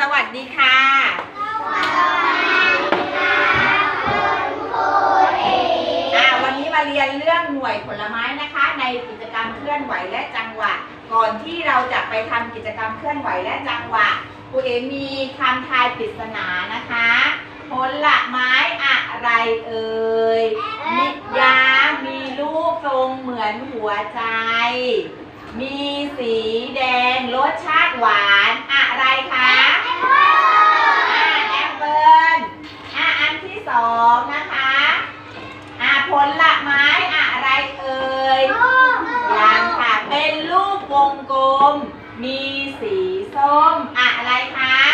สวัสดีค่ะ อ่าวันนี้มาเรียนเรื่องหน่วยผลไม้นะคะ ในกิจกรรมเคลื่อนไหวและจังหวะ ก่อนที่เราจะไปทำกิจกรรมเคลื่อนไหวและจังหวะครูเอมีคำทายปริศนานะคะผลไม้อะไรเอ่ยมียางมีรูปทรงเหมือนหัวใจ มีสีแดงรสชาติหวานอะไรคะอ่าแอปเปิ้ลอ่าอันที่สองนะคะอ่าผ ลไม้อะไรเอ่ยยังค่ะ เป็นรูปวงกลม มีสีส้ม อะไรคะ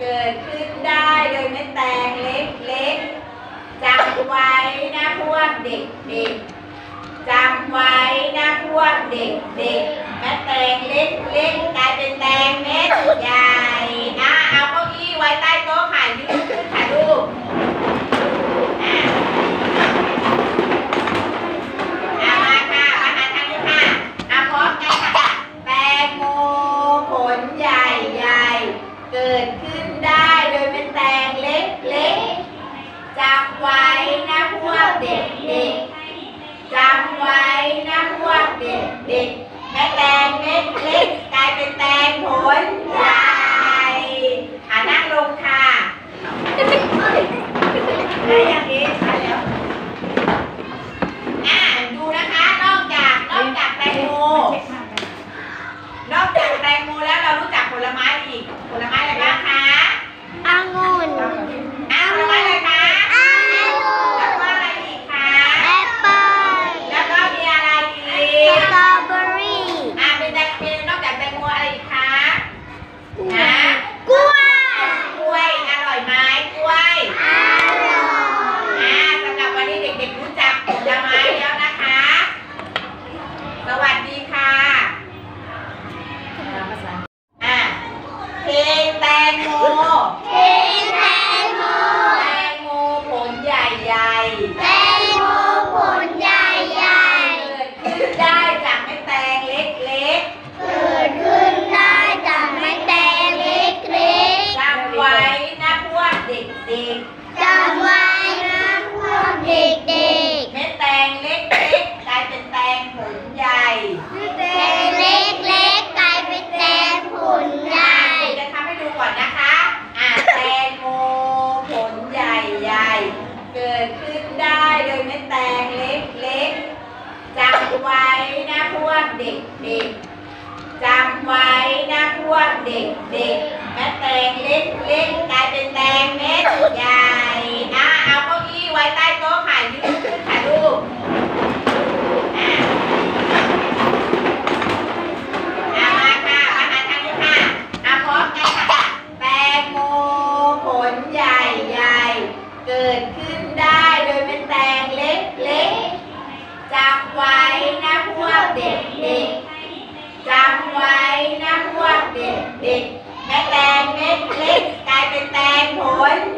เกิดขึ้นได้โดยเม็ดแตงเล็กๆจำไว้นะพวกเด็กๆจำไว้นะพวกเด็กๆแม่แตงเล็กๆกลายเป็นแตงเม็ดใหญ่นะเอาเก้าอี้ไว้ใต้โต๊ะค่ะยืนขึ้นค่ะลูกอะเอามาค่ะมาหาทางนี้ค่ะเอาพร้อมกันค่ะ แตงโมผลใหญ่ใหญ่ๆเกิดขึ้นได้โดยเป็นแตงเล็กๆจำไว้นะพวกเด็กๆ จำไว้นะพวก เด็กแม่แตงเม็ดเล็กกลายเป็นแตงผลใหญ่อ่านั่งลงค่ะได้อย่างนี้ใช่แล้วอ่าดูนะคะ นอกจากนอกจากแตงโมนอกจากแตงโมแล้วเรารู้จักผลไม้อีก ผลไม้อะไรบ้างคะอ่าผลไม้อะไรคะ แล้วก็อะไรอีกคะ แล้วก็มีอะไรอีก อ่าเป็นแตงเป็นนอกจากแตงโมอะไรอีกคะนะกล้วยอร่อยไหมกล้วยอ่าสำหรับวันนี้เด็กๆรู้จักผลไม้แล้วนะคะ สวัสดีค่ะอ่าเพลงแตงโมแตงโมผลใหญ่ใหญ่ๆเกิดขึ้นได้จากเม็ดแตงเล็กๆจำไว้นะพวกเด็ก จำไว้นะพวกเด็ก ๆ เม็ดแตงเล็กๆกลายเป็นแตงผลใหญ่ ๆแต่เล็กๆกลายเป็นแตงผลใหญ่ จะทำให้ดูก่อนนะคะ อ่าแตงโมผลใหญ่ใหญ่ๆเกิดขึ้นได้โดยเม็ดแตงเล็กๆจำไว้นะพวก เด็กๆจำไว้นะพวกเด็กๆแม่แตงเล็กๆกกลายเป็นแตงเม็ดใหญ่อะเอาเก้าอี้ไว้ใต้โต๊ะค่ะยืนขึ้นค่ะลูกเอามาค่ะมาหาทานี้ค่ะเอาพร้อมกันค่ะแตงโมผลใหญ่ใหญ่ๆเกิดขึ้นได้โดยเป็นแตงเล็กๆจำไว้ เด็กเด็กจำไว้นะพวกเด็กๆแม่แตงเม็ดเล็กกลายเป็นแตงผล